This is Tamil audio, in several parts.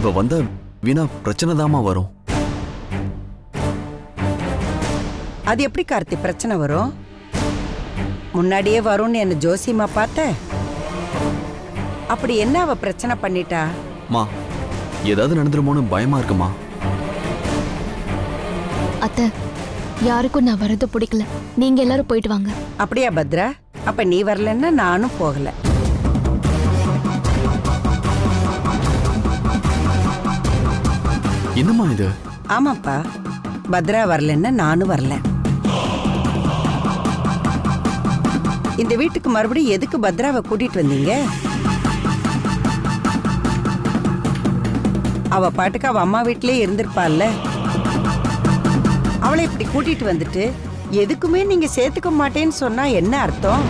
இவ வந்தா வீணா பிரச்சனை தாமா வரும். அது எப்படி கார்த்தி பிரச்சனை வரும்? முன்னாடியே வரும்னு என்ன ஜோசியமா பார்த்த? அப்படி என்ன அவ பிரச்சனை பண்ணிட்டா? மா ஏதாவது நடந்துருமோன்னு பயமா இருக்குமா? அத்தை யாருக்கும் நான் வரது பிடிக்கல. நீங்க எல்லாரும் போயிட்டு வாங்க. அப்படியா பத்ரா? அப்ப நீ வரலன்னா நானும் போகல. என்னம்மா இது? ஆமாப்பா. பத்ரா வரலன்னா நானும் வரல. இந்த வீட்டுக்கு மறுபடியும் எதுக்கு பத்ராவை கூட்டிட்டு வந்தீங்க? அவ பாட்டுக்கு அவ அம்மா வீட்டிலேயே இருந்திருப்பாள்ல. அவளை இப்படி கூட்டிட்டு வந்துட்டு எதுக்குமே நீங்க சேர்த்துக்க மாட்டேன்னு சொன்னா என்ன அர்த்தம்?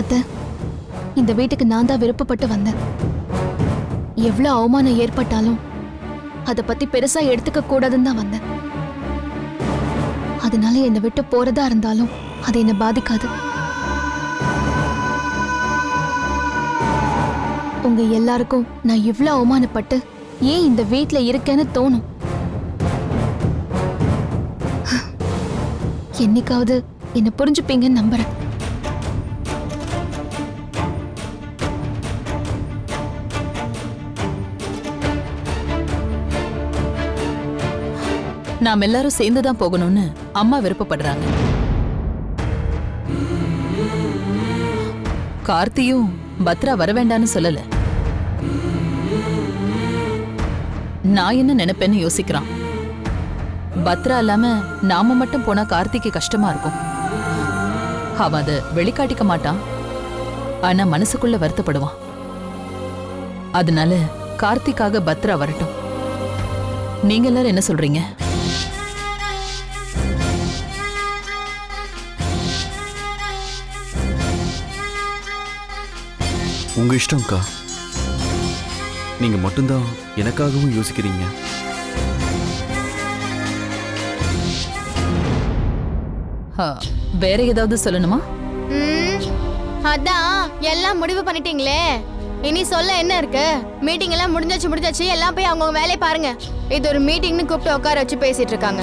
அத்தை இந்த வீட்டுக்கு நான் தான் விருப்பப்பட்டு வந்தேன். எவ்வளவு அவமானம் ஏற்பட்டாலும் அதை பத்தி பெருசா எடுத்துக்க கூடாதுன்னு தான் வந்தேன். அதனால என்னை விட்டு போறதா இருந்தாலும் அது என்னை பாதிக்காது. உங்க எல்லாருக்கும் நான் இவ்ளோ அவமானப்பட்டு ஏன் இந்த வீட்ல இருக்கேன்னு தோணும். என்னைக்காவது என்ன புரிஞ்சுப்பீங்கன்னு நம்புறேன். நாம் எல்லாரும் சேர்ந்து தான் போகணும்னு அம்மா விருப்பப்படுறாங்க. கார்த்தியும் பத்ரா வர வேண்டான்னு சொல்லல. நான் என்ன நினைப்பேன்னு யோசிக்கிறான். பத்ரா இல்லாம நாம மட்டும் போனா கார்த்திக்கு கஷ்டமா இருக்கும். அவன் அதை வெளிக்காட்டிக்க மாட்டான். ஆனா மனசுக்குள்ள வருத்தப்படுவான். அதனால கார்த்திக்காக பத்ரா வரட்டும். நீங்க எல்லாரும் என்ன சொல்றீங்க? உங்க இஷ்டம்க்கா. நீங்க மட்டும்தான் எனக்காகவும் யோசிக்கிறீங்க. வேற ஏதாவது சொல்லணுமா? ம், அதான் எல்லாம் முடிவு பண்ணிட்டீங்களே. இனி சொல்ல என்ன இருக்கு? மீட்டிங் எல்லாம் முடிஞ்சாச்சு முடிஞ்சாச்சு எல்லாம் போய் அவங்கவுங்க வேலையை பாருங்க. இது ஒரு மீட்டிங்னு கூப்பிட்டு உட்கார வச்சு பேசிட்டு இருக்காங்க.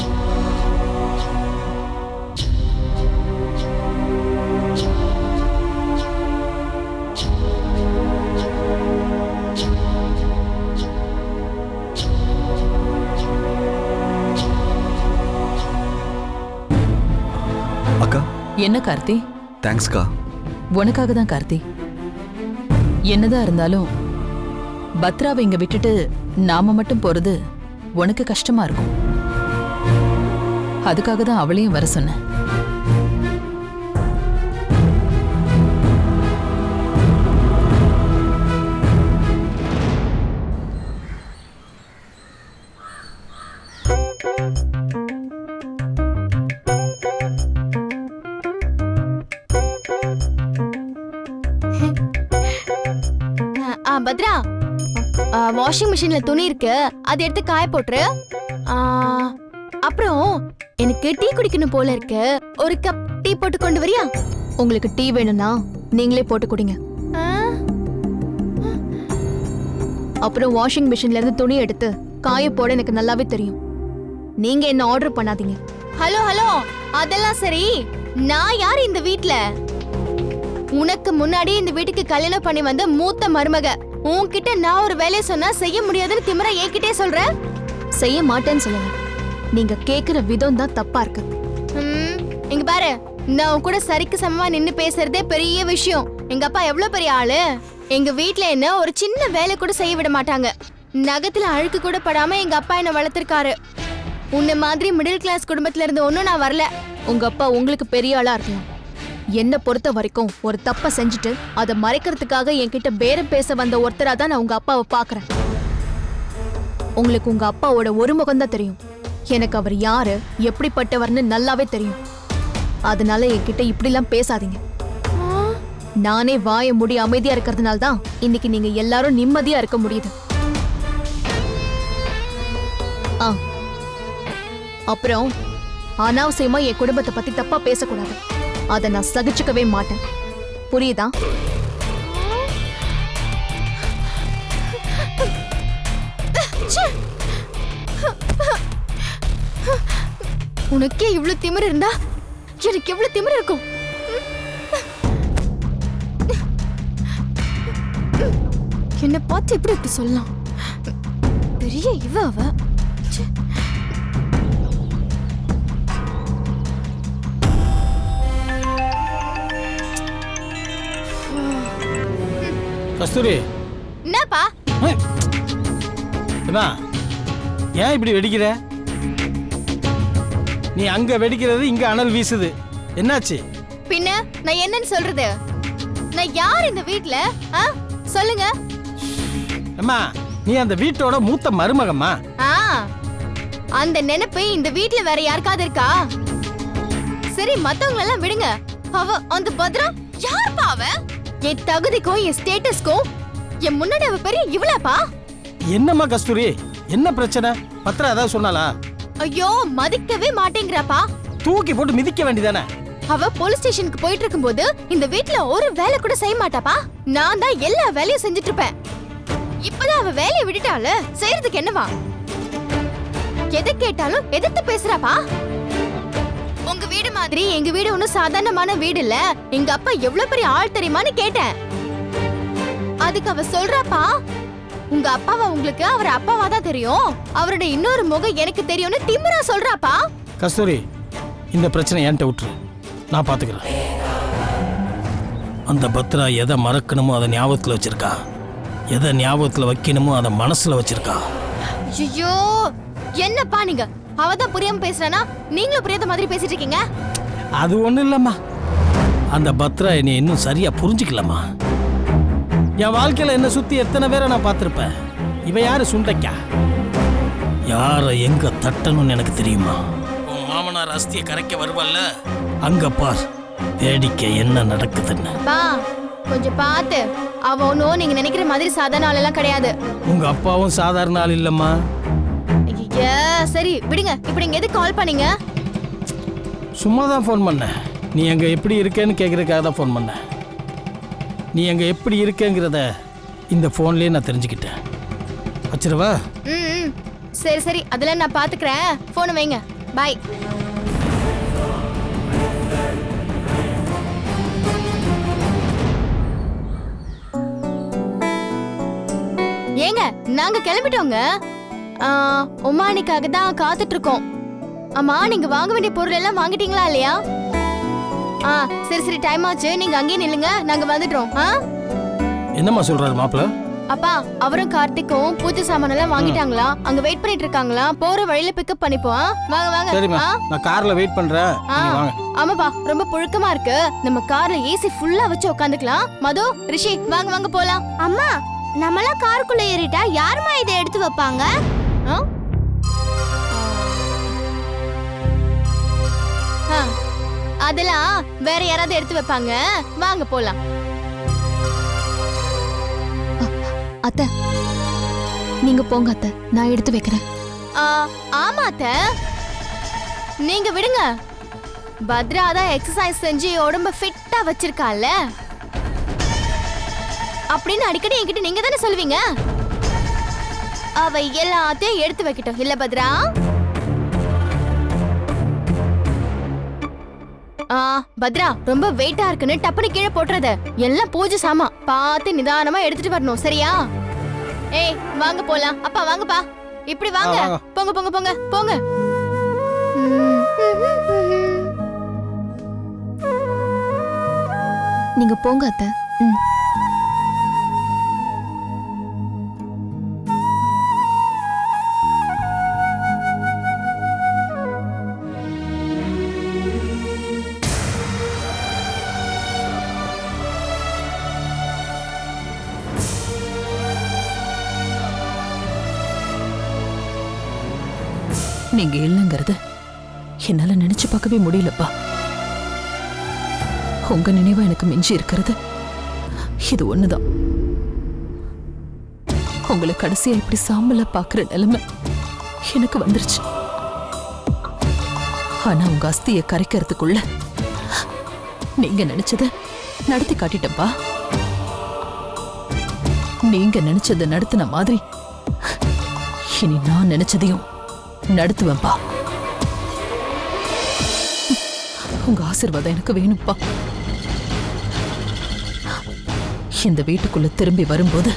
என்ன கார்த்தி? தேங்க்ஸ்க்கா உனக்காக தான் கார்த்தி. என்னதான் இருந்தாலும் பத்ராவை இங்க விட்டுட்டு நாம மட்டும் போறது உனக்கு கஷ்டமா இருக்கும். அதுக்காக தான் அவளையும் வர சொன்னேன். வாஷிங் மிஷின்ல துணி இருக்கு. அதை எடுத்து காய போட்டுரு. அப்புறம் எனக்கு டீ குடிக்கணும் போல இருக்கு. ஒரு கப் டீ போட்டு கொண்டு வரியா? உங்களுக்கு டீ வேணும்னா நீங்களே போட்டு குடிங்க. அப்புறம் வாஷிங் மிஷின்ல இருந்து துணி எடுத்து காய போட எனக்கு நல்லாவே தெரியும். நீங்க என்ன ஆர்டர் பண்ணாதீங்க. ஹலோ ஹலோ அதெல்லாம் சரி. நான் யார் இந்த வீட்ல? உனக்கு முன்னாடி இந்த வீட்டுக்கு கல்யாணம் பண்ணி வந்த மூத்த மருமக. உன்கிட்ட நான் ஒரு வேலையை சொன்னா செய்ய முடியாதுன்னு திமிரா என்கிட்டே சொல்ற? செய்ய மாட்டேன்னு சொல்லுங்க. நீங்க கேக்குற விதம் தான் தப்பா இருக்கு. ம், இங்க பாரு. நான் உன் கூட சரிக்கு சமமா நின்னு பேசுறதே பெரிய விஷயம். எங்க அப்பா எவ்வளவு பெரிய ஆளு? எங்க வீட்ல என்ன ஒரு சின்ன வேலை கூட செய்ய விட மாட்டாங்க. நகத்துல அழுக்கு கூட படாம எங்க அப்பா என்ன வளர்த்திருக்காரு. உன்ன மாதிரி மிடில் கிளாஸ் குடும்பத்துல இருந்து ஒன்னும் நான் வரல. உங்க அப்பா உங்களுக்கு பெரிய ஆளா இருக்கலாம். என்ன பொறுத்த வரைக்கும் ஒரு தப்ப செஞ்சுட்டு அதை மறைக்கிறதுக்காக என்கிட்ட பேரம் பேச வந்த ஒருத்தரா தான் நான் உங்க அப்பாவை பாக்குறேன் உங்களுக்கு உங்க அப்பாவோட ஒரு முகம்தான் தெரியும். எனக்கு அவர் யாரு எப்படிப்பட்டவர்னு நல்லாவே தெரியும். அதனால என்கிட்ட இப்படிலாம் பேசாதீங்க. நானே வாய முடி அமைதியா இருக்கிறதுனால தான் இன்னைக்கு நீங்க எல்லாரும் நிம்மதியா இருக்க முடியுது. ஆ. அப்புறம் அனாவசியமா என் குடும்பத்தை பத்தி தப்பா பேசக்கூடாது. அதை நான் சகிச்சுக்கவே மாட்டேன். புரியுதா? உனக்கே இவ்வளவு திமிர் இருந்தா எனக்கு எவ்வளவு திமிர் இருக்கும்? என்ன பார்த்து எப்படி இப்படி சொல்லலாம்? பெரிய இவ அவ. கஸ்தூரி. என்னப்பா? என்ன ஏன் இப்படி வெடிக்கிற? நீ அங்க வெடிக்கிறது இங்க அனல் வீசுது. என்னாச்சு? பின்ன நான் என்னன்னு சொல்றது? நான் யார் இந்த வீட்ல? ஆ? சொல்லுங்க. அம்மா நீ அந்த வீட்டோட மூத்த மருமகம்மா. ஆ அந்த நினைப்பு இந்த வீட்ல வேற யாருக்காவது இருக்கா? சரி மத்தவங்க எல்லாம் விடுங்க. அவ அந்த பத்ரா யாருப்பா அவ? என் தகுதிக்கும் என் ஸ்டேட்டஸ்க்கும் என் முன்னாடி அவ பெரிய இவளாப்பா என்னம்மா கஸ்தூரி? என்ன பிரச்சனை? பத்திரம் ஏதாவது சொன்னாலா ஐயோ மதிக்கவே மாட்டேங்கிறாப்பா. தூக்கி போட்டு மிதிக்க வேண்டியதானே? அவ போலீஸ் ஸ்டேஷனுக்கு போயிட்டு இருக்கும்போது இந்த வீட்ல ஒரு வேலை கூட செய்ய மாட்டாப்பா. நான் தான் எல்லா வேலையும் செஞ்சுட்டு இருப்பேன் இப்பதான் அவ வேலையை விட்டுட்டால செய்யறதுக்கு என்னவா? எதை கேட்டாலும் எதிர்த்து பேசுறாப்பா? உங்க வீடு மாதிரி. எங்க வீடு ஒண்ணும் சாதாரணமான வீடு இல்ல எங்க அப்பா எவ்வளவு பெரிய ஆள் தெரியுமான்னு கேட்டேன். அதுக்கு அவ சொல்றாப்பா உங்க அப்பாவை உங்களுக்கு அவர் அப்பாவா தான் தெரியும். அவரோட இன்னொரு முகம் எனக்கு தெரியும்னு திமிரா சொல்றாப்பா. கஸ்தூரி இந்த பிரச்சனை என்கிட்ட விட்டுரு. நான் பாத்துக்கிறேன். அந்த பத்ரா எதை மறக்கணுமோ அதை ஞாபகத்தில் வச்சிருக்கா. எதை ஞாபகத்தில் வைக்கணுமோ அதை மனசுல வச்சிருக்கா. ஐயோ என்னப்பா நீங்க? அவதான் புரியாம பேசுறானா நீங்களும் புரியாத மாதிரி பேசிட்டு இருக்கீங்க? அது ஒண்ணும் இல்லம்மா. அந்த பத்ரா என்னை இன்னும் சரியா புரிஞ்சுக்கலம்மா. என் வாழ்க்கையில என்ன சுத்தி எத்தனை பேரை நான் பார்த்திருப்பேன்? இவ யாரு சுண்டைக்கா? யாரை எங்க தட்டணும்னு எனக்கு தெரியுமா? உன் மாமனார் அஸ்தியை கரைக்க வருவல்ல அங்க பார் வேடிக்கை என்ன நடக்குதுன்னு. பா கொஞ்சம் பார்த்து. அவ ஒன்னும் நீங்க நினைக்கிற மாதிரி சாதாரண ஆள் எல்லாம் கிடையாது. உங்க அப்பாவும் சாதாரண ஆள் இல்லம்மா. சரி விடுங்க. இப்ப நீங்க எதுக்கு கால் பண்ணீங்க? சும்மா தான் ஃபோன் பண்ணேன். நீ அங்க எப்படி இருக்கேன்னு கேட்கறதுக்காக தான் ஃபோன் பண்ணேன். நீ அங்க எப்படி இருக்கேங்கிறத இந்த ஃபோன்லயே நான் தெரிஞ்சுக்கிட்டேன். வச்சிருவா ம் ம். சரி சரி. அதெல்லாம் நான் பாத்துக்கிறேன். போனை வைங்க. பாய் ஏங்க நாங்க கிளம்பிட்டோங்க. ஆ, உமானிக்காக தான் காத்துட்டு இருக்கோம் ஆமா நீங்க வாங்க வேண்டிய பொருள் எல்லாம் வாங்கிட்டீங்களா இல்லையா? ஆ சரி சரி டைம் ஆச்சு. நீங்க அங்கேயே நில்லுங்க. நாங்க வந்துடுறோம். ஆ? என்னம்மா சொல்றாரு மாப்பிள்ள அப்பா அவரும் கார்த்திக்கும் பூஜை சாமான் எல்லாம் வாங்கிட்டாங்களா அங்க வெயிட் பண்ணிட்டு இருக்காங்களா? போற வழியில பிக்கப் பண்ணிப்போம்? வாங்க வாங்க. சரிம்மா. ஆ? நான் கார்ல வெயிட் பண்றேன். ஆ. நீங்க வாங்க. ஆமாப்பா ரொம்ப புழுக்கமா இருக்கு. நம்ம கார்ல ஏசி ஃபுல்லா வச்சு உட்காந்துக்கலாம் மது ரிஷி வாங்க வாங்க போலாம். அம்மா நம்மளாம் காருக்குள்ள ஏறிட்டா யாருமா இதை எடுத்து வைப்பாங்க? அதெல்லாம் வேற யாராவது எடுத்து வைப்பாங்க. வாங்க போலாம். அத்தை நீங்க போங்க அத்தை. நான் எடுத்து வைக்கிறேன். ஆ, ஆமா அத்தை. நீங்க விடுங்க. பத்ரா தான் எக்ஸசைஸ் செஞ்சு உடம்ப ஃபிட்டா வச்சிருக்கால அப்படின்னு அடிக்கடி என்கிட்ட நீங்க தானே சொல்லுவீங்க? அவ எல்லாத்தையும் எடுத்து வைக்கட்டும். இல்ல பத்ரா? ஆ பத்ரா ரொம்ப வெயிட்டா இருக்குன்னு டப்புனு கீழே போட்டுறத. எல்லாம் பூஜை சாமா பார்த்து நிதானமா எடுத்துட்டு வரணும் சரியா? ஏய் வாங்க போலாம். அப்பா வாங்கப்பா. இப்படி வாங்க. போங்க போங்க போங்க போங்க. நீங்க போங்க அத்தை. ம். இங்க இல்லைங்கிறது என்னால நினைச்சு பார்க்கவே முடியலப்பா. உங்க நினைவா எனக்கு மிஞ்சி இருக்கிறது. இது ஒண்ணுதான். உங்களை கடைசியா இப்படி சாம்பலா பாக்குற நிலைமை எனக்கு வந்துருச்சு. ஆனா உங்க அஸ்தியை கரைக்கிறதுக்குள்ள நீங்க நினைச்சத நடத்தி காட்டிட்டப்பா நீங்க நினைச்சத நடத்தின மாதிரி இனி நான் நினைச்சதையும் நடத்துவேன்பா. உங்க ஆசீர்வாதம் எனக்கு வேணும்ப்பா இந்த வீட்டுக்குள்ள திரும்பி வரும்போது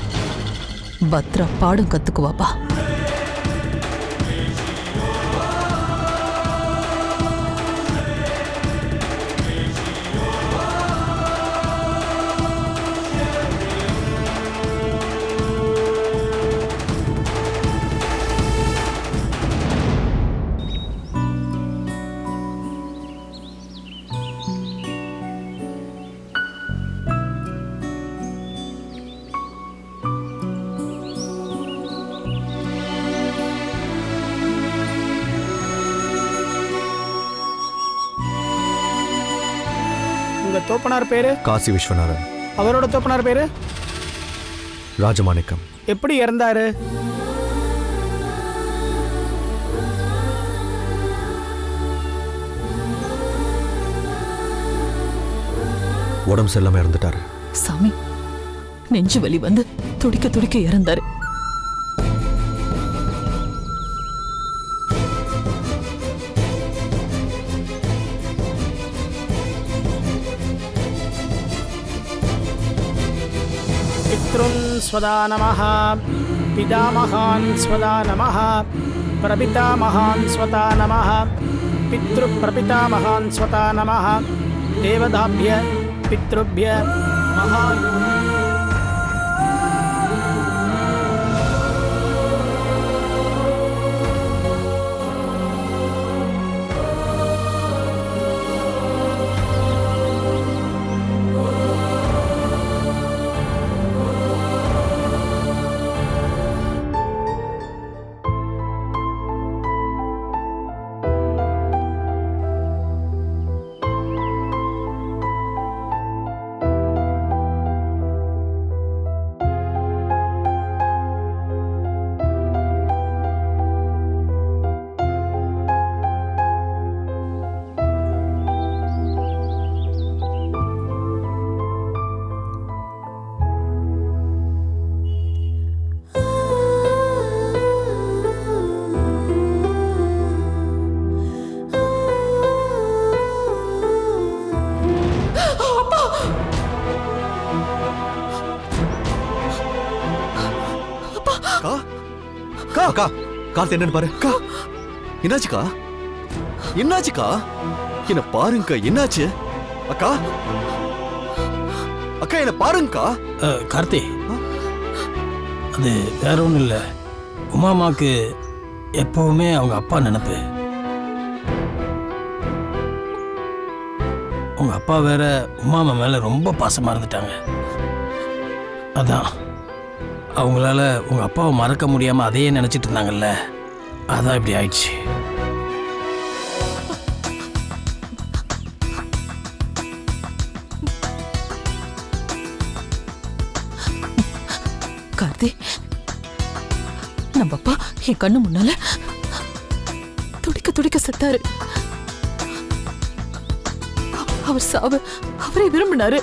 பத்ரா பாடம் கத்துக்குவாப்பா. தோப்பனார் பேரு? காசி விஸ்வநாதன். அவரோட தோப்பனார் பேரு? ராஜமாணிக்கம். எப்படி இறந்தாரு? உடம்பு செல்லாம இறந்துட்டாரு. சாமி நெஞ்சு வலி வந்து துடிக்க துடிக்க இறந்தாரு. स्वदा नमः। पितामहान् स्वदा नमः। प्रपितामहान् स्वता नमः। पितृप्रपितामहान् स्वता नमः। देवताभ्य पितृभ्य महा அக்கா அக்கா கார்த்தி என்னன்னு பாரு என்னாச்சுக்கா? என்னாச்சுக்கா? என்ன பாருங்கக்கா என்னாச்சு? அக்கா அக்கா என்ன பாருங்கக்கா. கார்த்தி அது வேற ஒன்றும் இல்லை. உமாமாக்கு எப்பவுமே அவங்க அப்பா நினப்பு. உங்க அப்பா வேற உமாமா மேல ரொம்ப பாசமா இருந்துட்டாங்க. அதான். அவங்களால உங்கள் அப்பாவை மறக்க முடியாம அதையே நினைச்சிட்டு இருந்தாங்கல்ல? அதான் இப்படி ஆயிடுச்சு. கார்த்தி நம்ம அப்பா என் கண்ணு முன்னால துடிக்க துடிக்க செத்தாரு. அவர் சாவு அவரே விரும்பினாரு.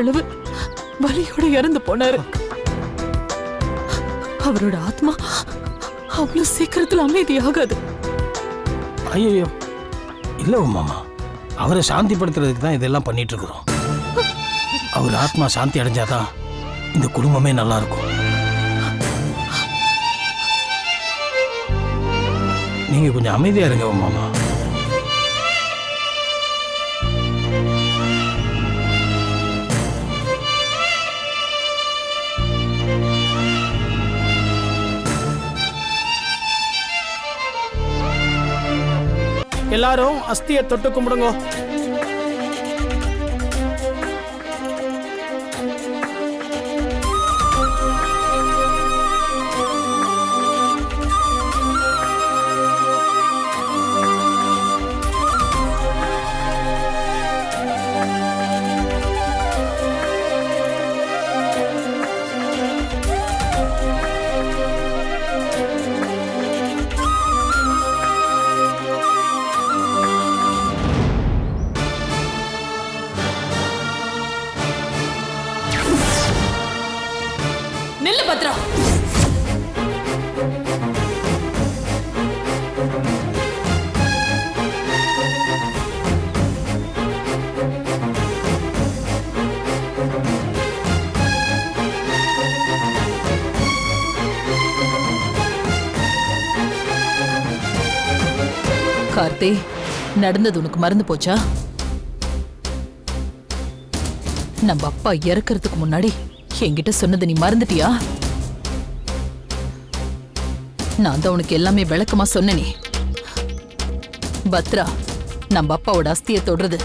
அளவு வலியோட இறந்து போனாரு. அவரோட ஆத்மா அவ்வளவு சீக்கிரத்துல அமைதியாகாது. ஐயோ இல்லை உமாமா அவரை சாந்திப்படுத்துறதுக்கு தான் இதெல்லாம் பண்ணிட்டு இருக்கிறோம் அவர் ஆத்மா சாந்தி அடைஞ்சாதான் இந்த குடும்பமே நல்லா இருக்கும் நீங்க கொஞ்சம் அமைதியா இருங்க உமாமா எல்லாரும் அஸ்தியை தொட்டு கும்பிடுங்க. கார்த்தி நடந்தது உனக்கு மறந்து போச்சா? நம்ம அப்பா இறக்கிறதுக்கு முன்னாடி என்கிட்ட சொன்னது நீ மறந்துட்டியா? நான் தான் உனக்கு எல்லாமே விளக்கமா சொன்னே பத்ரா நம்ம அப்பாவோட அஸ்தியை தொடுறது.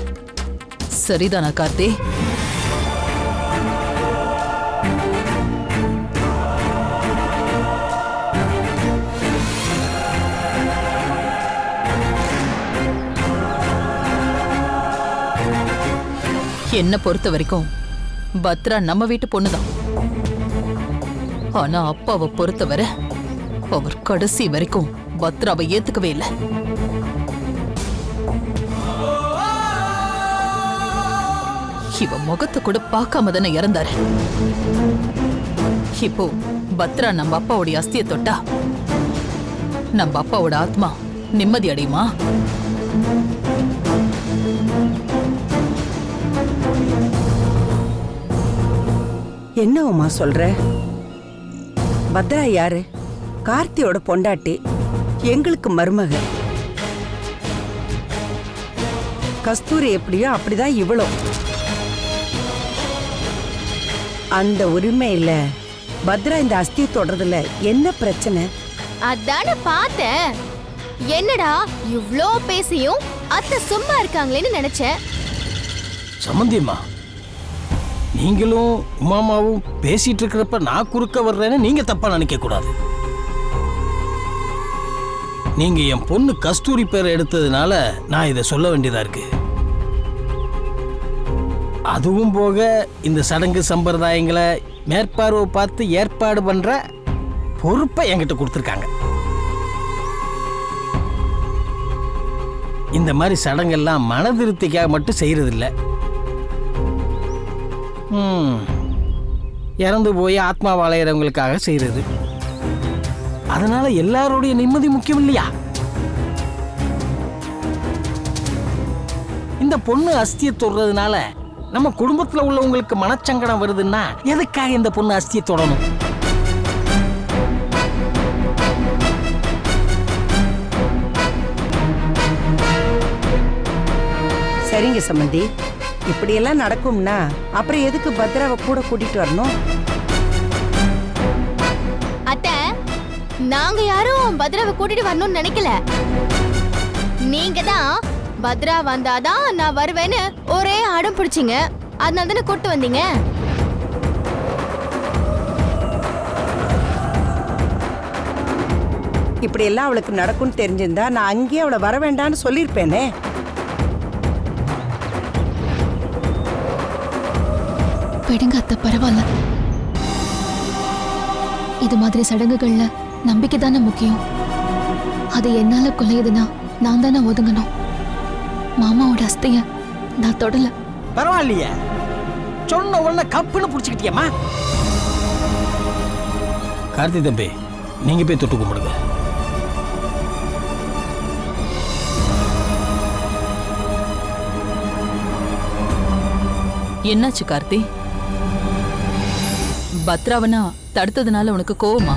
சரிதானா கார்த்தி? என்ன பொறுத்த வரைக்கும் பத்ரா நம்ம வீட்டு பொண்ணுதான். ஆனா அப்பாவை பொறுத்தவரை அவர் கடைசி வரைக்கும் பத்ராவை ஏத்துக்கவே இல்லை. இவ முகத்தை கூட பார்க்காம தானே இறந்தாரு. இப்போ பத்ரா நம்ம அப்பாவுடைய அஸ்தியை தொட்டா நம்ம அப்பாவோட ஆத்மா நிம்மதி அடையுமா? என்ன உமா சொல்ற? பத்ரா யாரு? கார்த்தியோட பொண்டாட்டி எங்களுக்கு மருமக. கஸ்தூரி எப்படியோ அப்படிதான் இவ்வளோ அந்த உரிமை இல்ல பத்ரா இந்த அஸ்தி தொடர்றதுல என்ன பிரச்சனை? அதான பார்த்தேன். என்னடா இவ்ளோ பேசியும் அத்தை சும்மா இருக்காங்களேன்னு நினைச்சேன். சம்மந்தியம்மா நீங்களும் உமாமாவும் பேசிட்டு இருக்கிறப்ப நான் குறுக்க வர்றேன்னு நீங்க தப்பா நினைக்க கூடாது நீங்க என் பொண்ணு கஸ்தூரி பேரை எடுத்ததுனால நான் இதை சொல்ல வேண்டியதா இருக்கு. அதுவும் போக இந்த சடங்கு சம்பிரதாயங்களை மேற்பார்வை பார்த்து ஏற்பாடு பண்ற பொறுப்பை என்கிட்ட கொடுத்துருக்காங்க. இந்த மாதிரி சடங்கெல்லாம் மனதிருப்திக்காக மட்டும் செய்யறதில்லை. இறந்து போய் ஆத்மா வாழையிறவங்களுக்காக செய்யறது அதனால எல்லாருடைய நிம்மதி முக்கியம் இல்லையா இந்த பொண்ணு அஸ்தியை தொடுறதுனால நம்ம குடும்பத்தில் உள்ளவங்களுக்கு மனச்சங்கடம் வருதுன்னா எதுக்காக இந்த பொண்ணு அஸ்தியை தொடணும்? சரிங்க சம்பந்தி. இப்படியெல்லாம் நடக்கும்னா அப்புறம் எதுக்கு பத்ராவை கூட கூட்டிட்டு வரணும்? அத்தை நாங்க யாரும் பத்ராவை கூட்டிட்டு வரணும்னு நினைக்கல. நீங்க தான் பத்ரா வந்தாதான் நான் வருவேன்னு ஒரே அடம் பிடிச்சிங்க. அதனால தானே கூட்டு வந்தீங்க? இப்படியெல்லாம் அவளுக்கு நடக்கும்னு தெரிஞ்சிருந்தா நான் அங்கேயே அவளை வர வேண்டாம்னு சொல்லியிருப்பேனே. விடுங்க அத்தை பரவாயில்ல. இது மாதிரி சடங்குகள்ல நம்பிக்கை தானே முக்கியம். அது என்னால குலையுதுன்னா நான் தானே ஒதுங்கணும். மாமாவோட அஸ்தைய நான் தொடல. பரவாயில்லையே. சொன்ன உடனே கப்புன்னு பிடிச்சிக்கிட்டியம்மா. கார்த்தி தம்பி நீங்க போய் தொட்டு கும்பிடுங்க. என்னாச்சு கார்த்தி? பத்ராவனா தடுத்ததுனால உனக்கு கோவமா?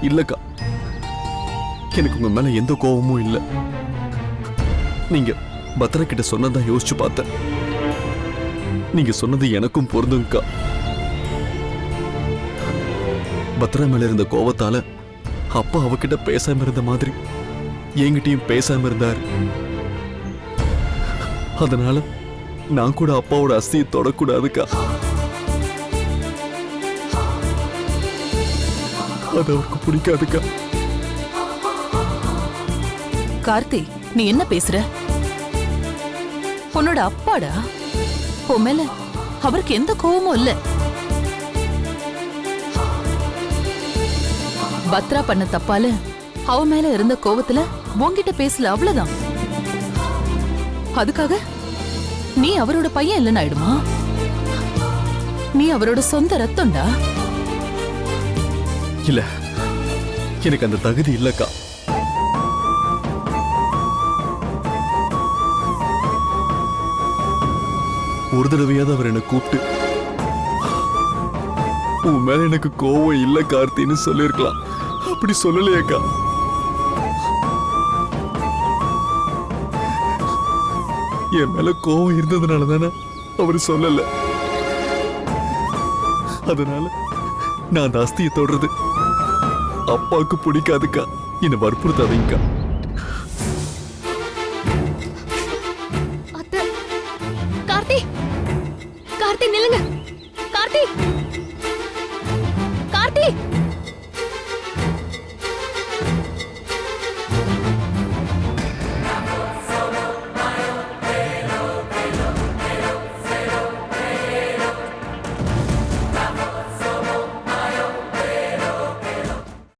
இல்லக்கா. எனக்கு உங்க மேல எந்த கோபமும் இல்ல. நீங்க பத்ரா கிட்ட சொன்னதா யோசிச்சு பார்த்தேன். நீங்க சொன்னது எனக்கும் பொருந்துங்கக்கா. பத்ரா மேல இருந்த கோவத்தால அப்பா அவகிட்ட பேசாம இருந்த மாதிரி என்கிட்டயும் பேசாம இருந்தார். அதனால நான் கூட அப்பாவோட அஸ்தியை தொடக்கூடாதுக்கா. அது அவருக்கு பிடிக்காதுக்கா. கார்த்தி நீ என்ன பேசுற? உன்னோட அப்பாடா? உன் மேல அவருக்கு எந்த கோவமும் இல்ல. பத்ரா பண்ண தப்பால அவ மேல இருந்த கோவத்துல உன்கிட்ட பேசல அவ்வளவுதான். அதுக்காக? நீ அவரோட பையன் இல்லைன்னு ஆயிடுமா? நீ அவரோட சொந்த ரத்தம்டா? இல்ல எனக்கு அந்த தகுதி இல்லக்கா. ஒரு தடவையாவது அவர் என்னை கூப்பிட்டு உன் மேல எனக்கு கோவம் இல்ல கார்த்தின்னு சொல்லியிருக்கலாம். அப்படி சொல்லலையேக்கா. என் மேல கோவம் இருந்ததுனால தானே அவர் சொல்லல. அதனால நான் அந்த அஸ்தியை தொடுறது. அப்பாவுக்கு பிடிக்காதுக்கா. என்னை வற்புறுத்தாதீங்கக்கா.